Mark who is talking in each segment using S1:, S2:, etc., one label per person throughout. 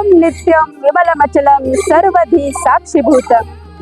S1: एकम नित्यं विमलमचलं सर्वधी साक्षीभूत।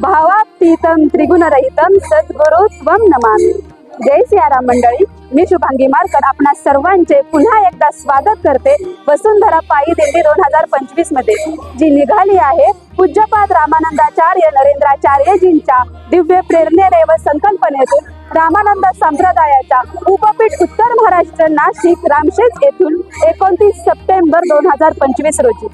S1: भावातीतं त्रिगुणरहितं सद्गुरु त्वं नमामि। जय सियाराम मंडळी. मी शुभांगी मारकर. आपणा सर्वांचे पुन्हा एकदा स्वागत करते वसुंधरा पायी दिंडी दोन हजार पंचवीसमध्ये. जी निघाली आहे पूज्यपाद रामानंदाचार्य नरेंद्राचार्यजींच्या दिव्य प्रेरणेने व संकल्पनेतून रामानंद संप्रदायाच्या उपपीठ उत्तर महाराष्ट्र नाशिक रामशेज येथून एकोणतीस सप्टेंबर दोन हजार पंचवीस रोजी.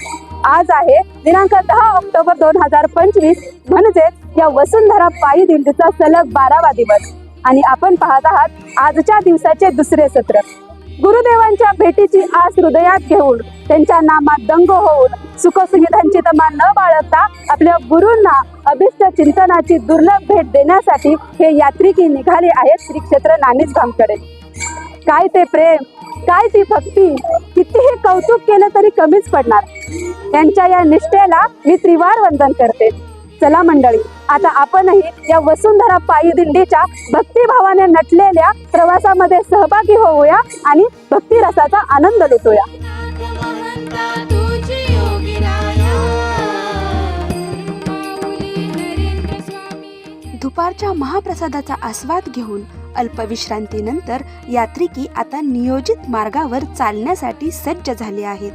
S1: आज आहे दिनांक दहा ऑक्टोबर दोन हजार पंचवीस. म्हणजेच या वसुंधरा पायी दिंडीचा सलग बारावा दिवस. आणि आपण पाहत आहात आजच्या दिवसाचे दुसरे सत्र. गुरुदेवांच्या भेटीची आस हृदयात घेऊन त्यांच्या नामात दंग होऊन सुखसुविधांची तमा न बाळगता आपल्या गुरूंना अभिष्ट चिंतनाची दुर्लभ भेट देण्यासाठी हे यात्रिकी निघाले आहेत श्री क्षेत्र नाणीच धामकडे काय ते प्रेम काय ती भक्ती कितीही कौतुक केलं तरी कमीच पडणार. त्यांच्या या निष्ठेला मी त्रिवार वंदन करते. चला मंडळी आता आपणही या वसुंधरा पायी दिंडीच्या भक्तिभावाने नटलेल्या प्रवासामध्ये सहभागी होऊया आणि भक्तिरसाचा आनंद लुटूया.
S2: दुपारच्या महाप्रसादाचा आस्वाद घेऊन अल्पविश्रांतीनंतर यात्रिकी आता नियोजित मार्गावर चालण्यासाठी सज्ज झाले आहेत.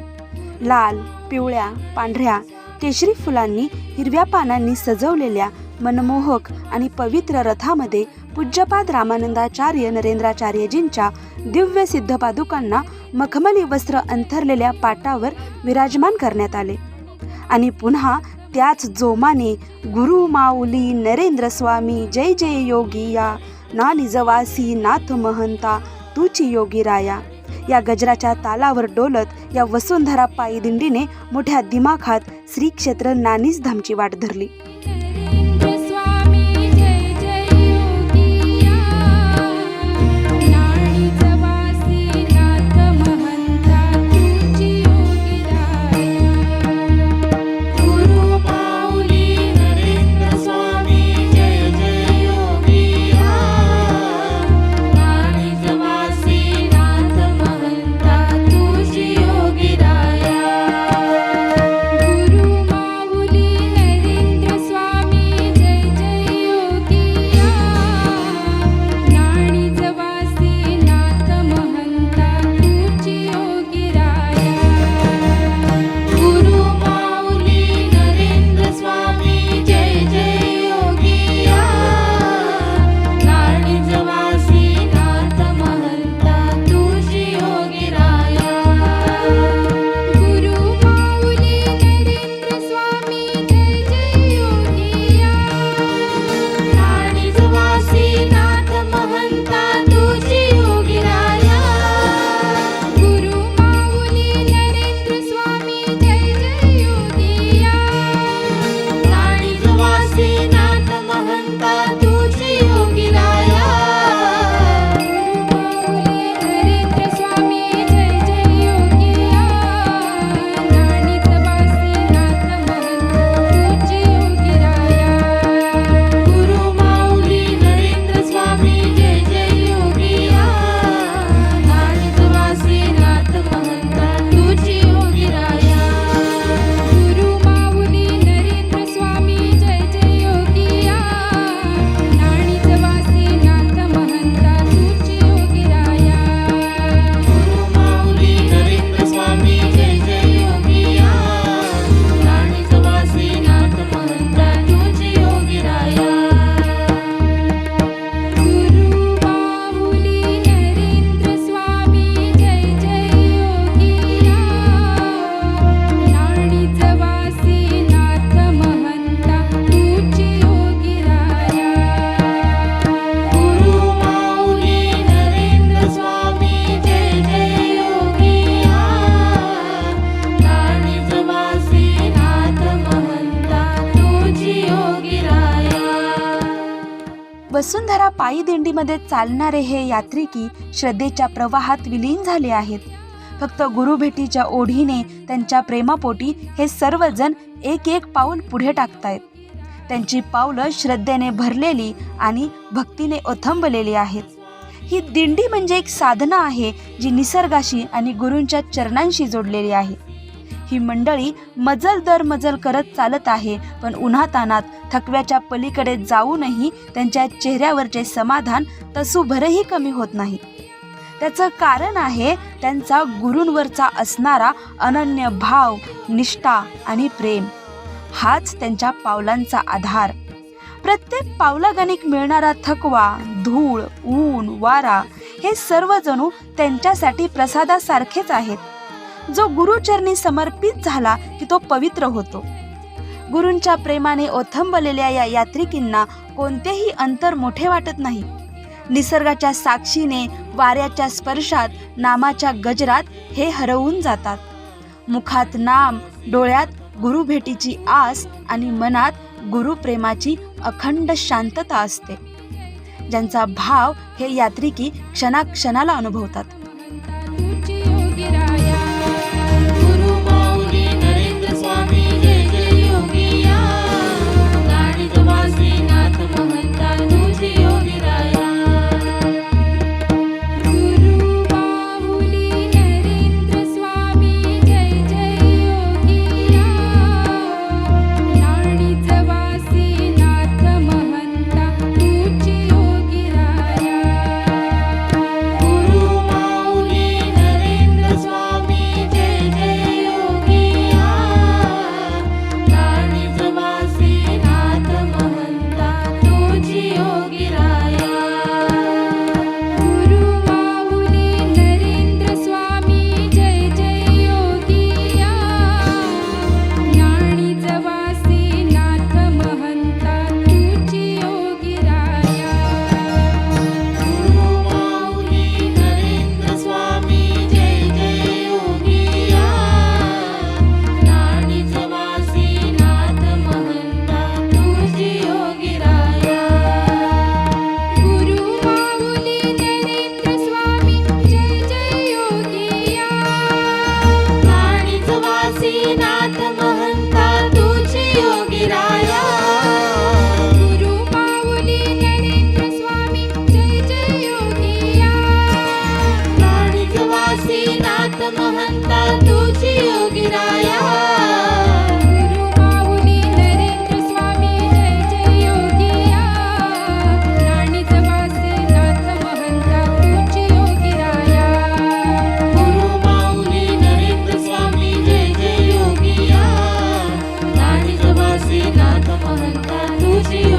S2: लाल पिवळ्या पांढऱ्या केशरी फुलांनी हिरव्या पानांनी सजवलेल्या मनमोहक आणि पवित्र रथामध्ये पूज्यपाद रामानंदाचार्य नरेंद्राचार्यजींच्या दिव्य सिद्ध पादुकांना मखमली वस्त्र अंथरलेल्या पाटावर विराजमान करण्यात आले. आणि पुन्हा त्याच जोमाने गुरु माऊली नरेंद्र स्वामी जय जय योगी या ना निजवासी नाथ महंता तुची योगी राया. या गजराच्या तालावर डोलत या वसुंधरा पायी दिंडीने मोठ्या दिमाखात श्री क्षेत्र नानीच धामची वाट धरली. दिंडीमध्ये चालणारे हे यात्रिकी श्रद्धेच्या प्रवाहात विलीन झाले आहेत. फक्त गुरुभेटीच्या ओढीने त्यांच्या प्रेमापोटी हे सर्वजण एक एक पाऊल पुढे टाकतायत. त्यांची पावलं श्रद्धेने भरलेली आणि भक्तीने ओथंबलेली आहेत. ही दिंडी म्हणजे एक साधना आहे जी निसर्गाशी आणि गुरूंच्या चरणांशी जोडलेली आहे.
S3: ही मंडळी मजल दर मजल करत चालत आहे. पण उन्हातानात थकव्याच्या पलीकडे जाऊनही त्यांच्या चेहऱ्यावरचे समाधान तसूभरही कमी होत नाही. त्याचं कारण आहे त्यांचा गुरूंवरचा असणारा अनन्य भाव निष्ठा आणि प्रेम. हाच त्यांच्या पावलांचा आधार. प्रत्येक पावलागणिक मिळणारा थकवा धूळ ऊन वारा हे सर्व जणू त्यांच्यासाठी प्रसादासारखेच आहेत. जो गुरुचरणी समर्पित झाला की तो पवित्र होतो. गुरूंच्या प्रेमाने ओथंबलेल्या या यात्रिकींना कोणतेही अंतर मोठे वाटत नाही. निसर्गाच्या साक्षीने वाऱ्याच्या स्पर्शात नामाच्या गजरात हे हरवून जातात. मुखात नाम डोळ्यात गुरुभेटीची आस आणि मनात गुरुप्रेमाची अखंड शांतता असते. ज्यांचा भाव हे यात्रिकी क्षणाक्षणाला अनुभवतात.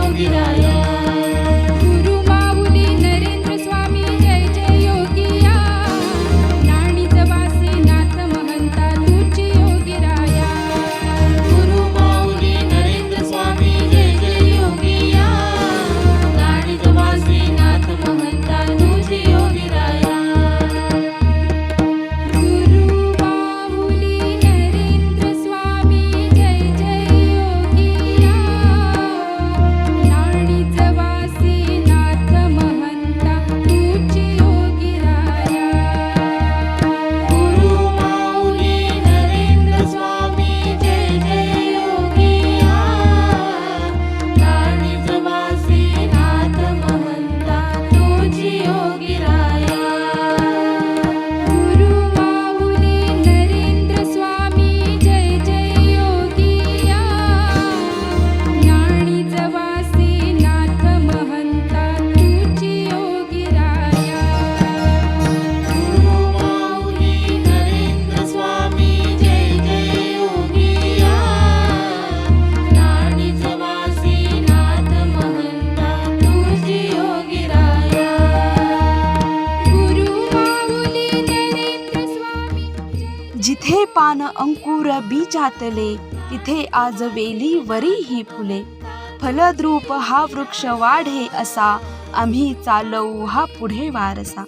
S2: तुझी
S3: अंकुर बीजातले तिथे आज वेली वरी ही फुले. फलद्रूप हा वृक्ष वाढे असा आम्ही चालवू हा पुढे वारसा.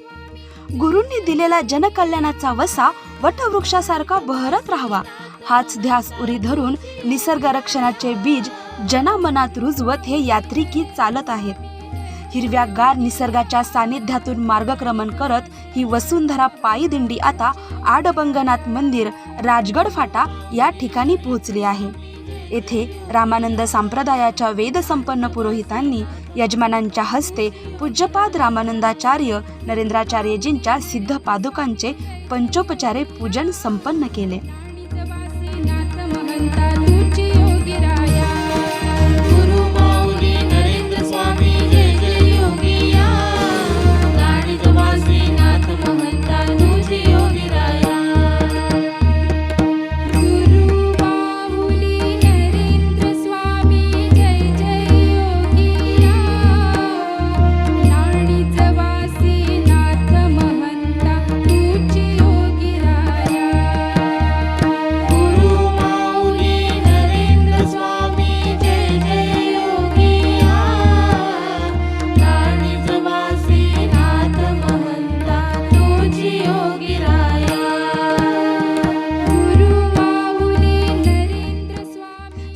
S3: गुरूंनी दिलेला जनकल्याणाचा वसा वटवृक्षासारखा बहरत राहावा. हाच ध्यास उरी धरून निसर्ग रक्षणाचे बीज जनामनात रुजवत हे यात्रिकी चालत आहेत. हिरव्यागार निसर्गाच्या सानिध्यातून मार्गक्रमण करत ही वसुंधरा पायी दिंडी आता आडबंगनाथ मंदिर राजगड फाटा या ठिकाणी पोहोचले आहे. येथे रामानंद संप्रदायाच्या वेदसंपन्न पुरोहितांनी यजमानांच्या हस्ते पूज्यपाद रामानंदाचार्य नरेंद्राचार्यजींच्या सिद्ध पादुकांचे पंचोपचारे पूजन संपन्न केले.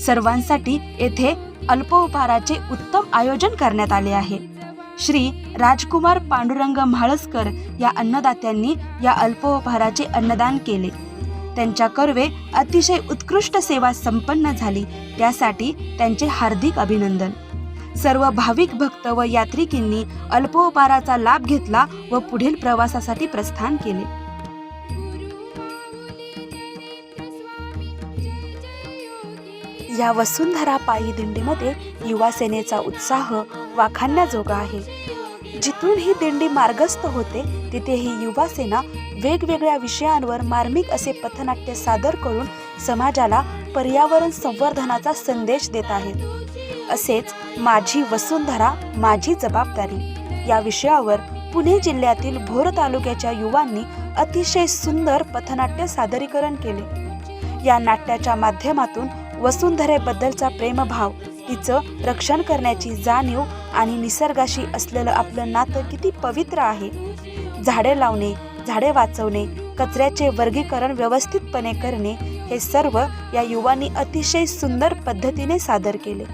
S3: सर्वांसाठी येथे अल्पोपहाराचे उत्तम आयोजन करण्यात आले आहे. श्री राजकुमार पांडुरंग म्हाळसकर या अन्नदात्यांनी या अल्पोपहाराचे अन्नदान केले. त्यांच्या कर्वे अतिशय उत्कृष्ट सेवा संपन्न झाली त्यासाठी त्यांचे हार्दिक अभिनंदन. सर्व भाविक भक्त व यात्रिकींनी अल्पोपहाराचा लाभ घेतला व पुढील प्रवासासाठी प्रस्थान केले. या वसुंधरा पायी दिंडीमध्ये युवा सेनेचा उत्साह वाखाणण्याजोगा आहे. जिथून ही दिंडी मार्गस्थ होते तिथे ही युवा सेना वेगवेगळ्या विषयांवर मार्मिक असे पथनाट्य सादर करून समाजाला पर्यावरण संवर्धनाचा संदेश देत आहेत. असेच माझी वसुंधरा माझी जबाबदारी या विषयावर पुणे जिल्ह्यातील भोर तालुक्याच्या युवांनी अतिशय सुंदर पथनाट्य सादरीकरण केले. या नाट्याच्या माध्यमातून वसुंधरेबद्दलचा प्रेमभाव. तिचं रक्षण करण्याची जाणीव आणि निसर्गाशी असलेलं आपलं नातं किती पवित्र आहे. झाडे लावणे झाडे वाचवणे कचऱ्याचे वर्गीकरण व्यवस्थितपणे करणे हे सर्व या युवांनी अतिशय सुंदर पद्धतीने सादर केले.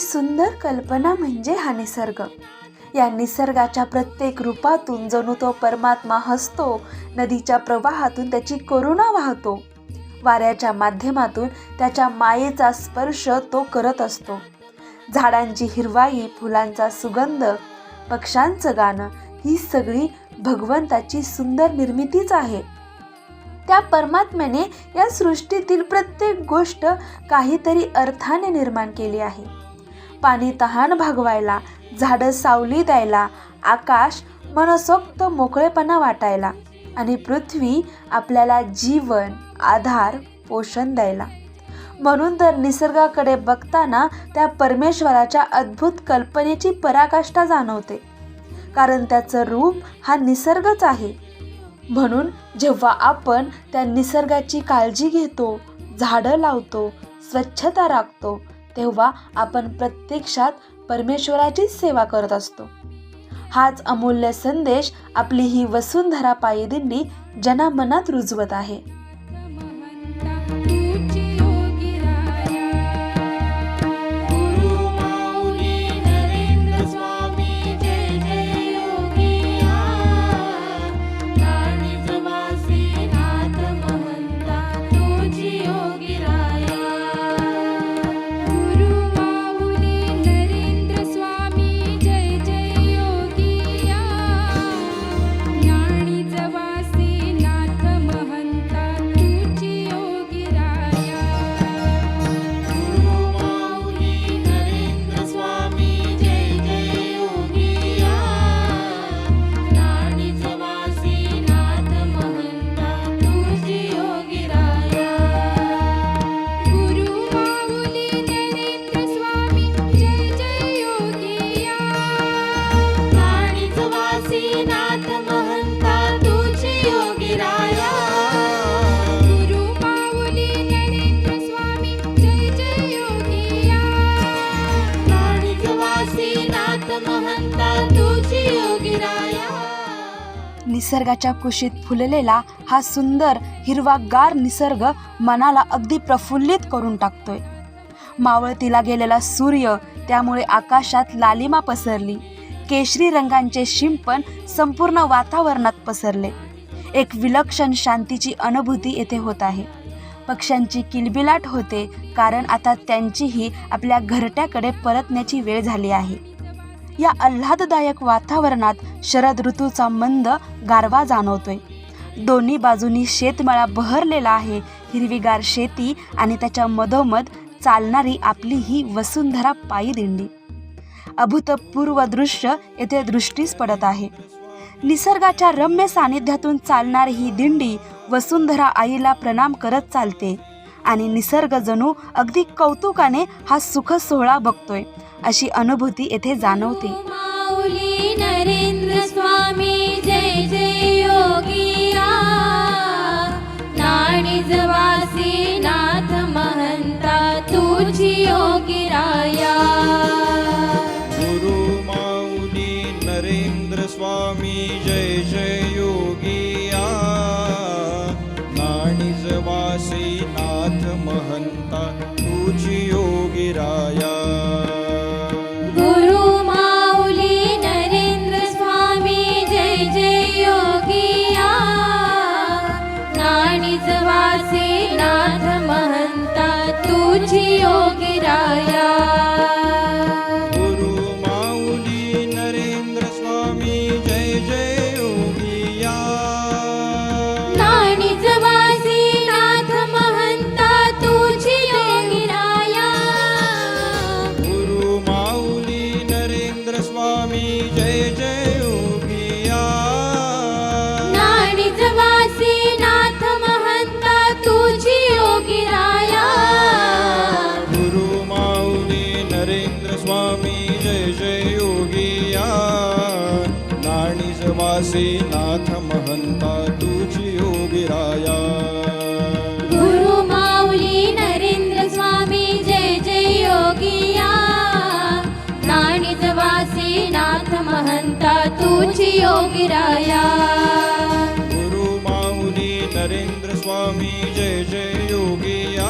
S3: सुंदर कल्पना म्हणजे हा निसर्ग. या निसर्गाच्या प्रत्येक रूपातून जणू तो परमात्मा हसतो नदीच्या प्रवाहातून त्याची करुणा वाहतो. वाऱ्याच्या माध्यमातून त्याच्या मायेचा स्पर्श तो करत असतो. झाडांची हिरवाई फुलांचा सुगंध पक्ष्यांचं गाणं ही सगळी भगवंताची सुंदर निर्मितीच आहे. त्या परमात्म्याने या सृष्टीतील प्रत्येक गोष्ट काहीतरी अर्थाने निर्माण केली आहे. पाणी तहान भागवायला झाडं सावली द्यायला आकाश मनसोक्त मोकळेपणा वाटायला आणि पृथ्वी आपल्याला जीवन आधार पोषण द्यायला. म्हणून तर निसर्गाकडे बघताना त्या परमेश्वराच्या अद्भुत कल्पनेची पराकाष्ठा जाणवते. कारण त्याचं रूप हा निसर्गच आहे. म्हणून जेव्हा आपण त्या निसर्गाची काळजी घेतो झाडं लावतो स्वच्छता राखतो तेव्हा आपण प्रत्यक्षात परमेश्वराचीच सेवा करत असतो. हाच अमूल्य संदेश आपली ही वसुंधरा पायी दिंडी जनामनात रुजवत आहे. निसर्गाच्या कुशीत फुललेला हा सुंदर हिरवागार निसर्ग मनाला अगदी प्रफुल्लित करून टाकतोय. मावळतीला गेलेला सूर्य त्यामुळे आकाशात लालिमा पसरली. केशरी रंगांचे शिंपण संपूर्ण वातावरणात पसरले. एक विलक्षण शांतीची अनुभूती येथे होत आहे. पक्ष्यांची किलबिलाट होते कारण आता त्यांचीही आपल्या घरट्याकडे परतण्याची वेळ झाली आहे. या आल्हाददायक वातावरणात शरद ऋतूचा मंद गारवा जाणवतोय. दोन्ही बाजूनी शेतमळा बहरलेला आहे. हिरवीगार शेती आणि त्याच्या मधोमध चालणारी आपली ही वसुंधरा पायी दिंडी अभूतपूर्व दृश्य येथे दृष्टीस पडत आहे. निसर्गाच्या रम्य सानिध्यातून चालणारी ही दिंडी वसुंधरा आईला प्रणाम करत चालते. आणि निसर्ग जणू अगदी कौतुकाने हा सुख सोहळा बघतोय. अशी अनुभूती येथे जाणवते.
S4: माऊली नरेंद्र स्वामी जय जय योगिया नाणीजवासी नाथ महंता तुझी योगिराया
S5: गुरु माऊली नरेंद्र स्वामी जय जय योगिया नाणीजवासी नाथ महंता तुझी योगिराया
S4: योगिराया।
S5: गुरु माऊली नरेंद्र स्वामी जय जय योगिया।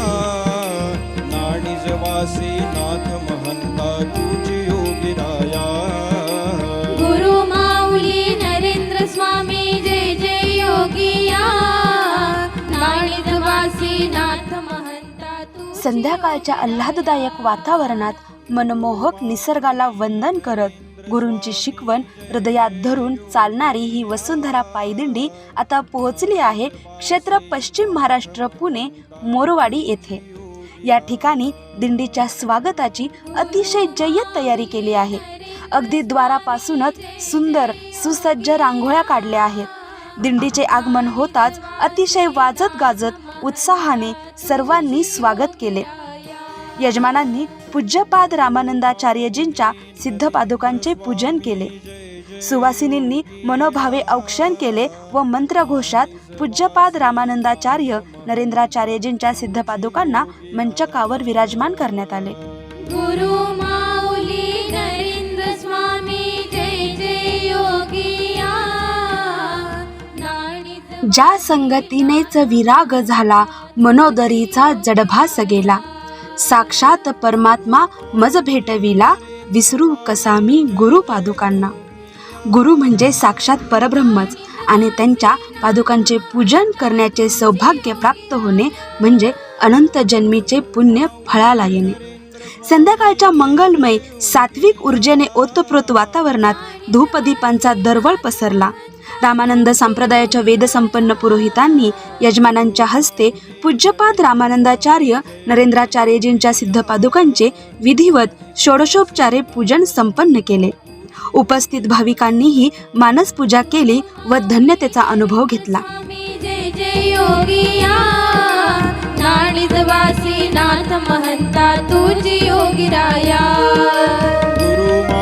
S4: नाणीजवासी नाथ महंता तुझी योगिराया।
S5: गुरु माऊली नरेंद्र स्वामी जय जय योगिया।
S4: नाणीजवासी नाथ महंता
S3: संध्याकाळच्या आल्हाददायक वातावरणात मनमोहक निसर्गाला वंदन करत गुरूंची शिकवण हृदयात धरून चालणारी ही वसुंधरा पायदिंडी आता पोहोचली आहे क्षेत्र पश्चिम महाराष्ट्र पुणे मोरवाडी येथे. या ठिकाणी दिंडीच्या स्वागताची अतिशय जय्यत तयारी केली आहे. अगदी द्वारापासूनच सुंदर सुसज्ज रांगोळ्या काढल्या आहेत. दिंडीचे आगमन होताच अतिशय वाजत गाजत उत्साहाने सर्वांनी स्वागत केले. यजमानांनी पूज्यपाद रामानंदाचार्यजींच्या सिद्धपादुकांचे पूजन केले. सुवासिनींनी मनोभावे औक्षण केले व मंत्रघोषात पूज्यपाद रामानंदाचार्य नरेंद्राचार्यजींच्या सिद्धपादुकांना मंचकावर विराजमान करण्यात आले.
S4: ज्या
S3: संगतीनेच विराग झाला मनोदरीचा जडभास गेला. साक्षात परमात्मा मज भेटविला विसरू कसा मी गुरु पादुकांना. गुरु म्हणजे साक्षात परब्रह्मच आणि त्यांच्या पादुकांचे पूजन करण्याचे सौभाग्य प्राप्त होणे म्हणजे अनंत जन्मीचे पुण्य फळाला येणे. संध्याकाळच्या मंगलमय सात्विक ऊर्जेने ओतप्रोत वातावरणात धूपदीपांचा दरवळ पसरला. रामानंद संप्रदायाच्या वेदसंपन्न पुरोहितांनी यजमानांच्या हस्ते पूज्यपाद रामानंदाचार्य नरेंद्राचार्यजींच्या सिद्धपादुकांचे विधिवत षोडशोपचारे पूजन संपन्न केले. उपस्थित भाविकांनीही मानसपूजा केली व धन्यतेचा अनुभव घेतला.
S4: नाथ महंता तुझी योगिराया.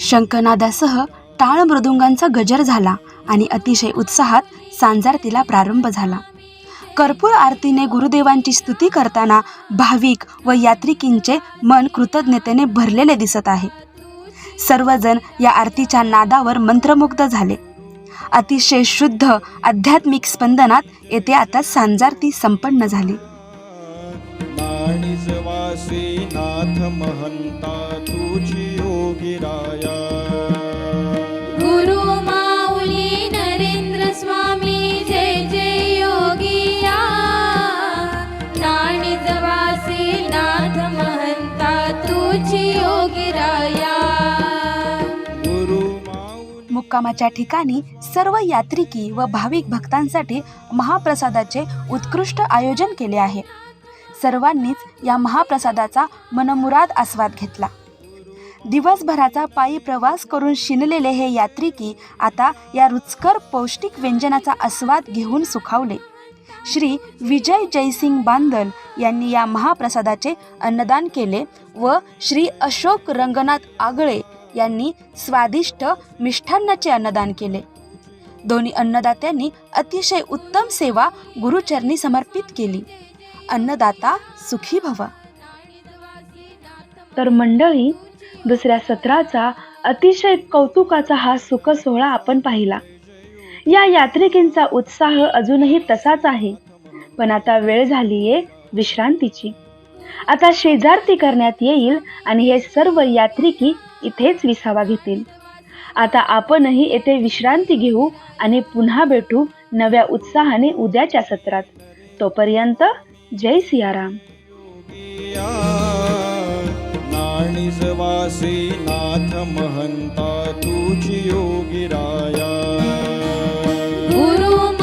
S3: शंखनादासह टाळ मृदुंगांचा गजर झाला आणि अतिशय उत्साहात सांजारतीला प्रारंभ झाला. कर्पूर आरतीने गुरुदेवांची स्तुती करताना भाविक व यात्रिकींचे मन कृतज्ञतेने भरलेले दिसत आहे. सर्वजण या आरतीच्या नादावर मंत्रमुग्ध झाले. अतिशय शुद्ध आध्यात्मिक स्पंदनात येथे आता सांजारती संपन्न झाली.
S5: नाणिजवासी नाथ महंता तुझी योगिराया
S4: गुरु माऊली नरेंद्र स्वामी जय जय योगिया नाणिजवासी नाथ महंता तुझी योगिराया
S5: गुरु माऊली
S3: मुक्कामाच्या ठिकाणी सर्व यात्रिकी व भाविक भक्तांसाठी महाप्रसादाचे उत्कृष्ट आयोजन केले आहे. सर्वांनीच या महाप्रसादाचा मनमुराद आस्वाद घेतला. दिवसभराचा पायी प्रवास करून शिनलेले हे यात्रिकी आता या रुचकर पौष्टिक व्यंजनाचा आस्वाद घेऊन सुखावले. श्री विजय जयसिंग बांदल यांनी या महाप्रसादाचे अन्नदान केले व श्री अशोक रंगनाथ आगळे यांनी स्वादिष्ट मिष्ठान्नाचे अन्नदान केले. दोन्ही अन्नदात्यांनी अतिशय उत्तम सेवा गुरुचरणी समर्पित केली. अन्नदाता सुखी भव.
S6: तर मंडळी दुसऱ्या सत्राचा अतिशय कौतुकाचा हा सुखसोहळा आपण पाहिला. या यात्रिकींचा उत्साह अजूनही तसाच आहे पण आता वेळ झालीये विश्रांतीची. आता शेजारती करण्यात येईल आणि हे सर्व यात्रिकी इथेच विसावा घेतील. आता आपणही येथे विश्रांती घेऊ आणि पुन्हा भेटू नव्या उत्साहाने उद्याच्या सत्रात. तोपर्यंत जय सियाराम.
S5: निजवासी नाथ महंता तुझी योगी राया गुरु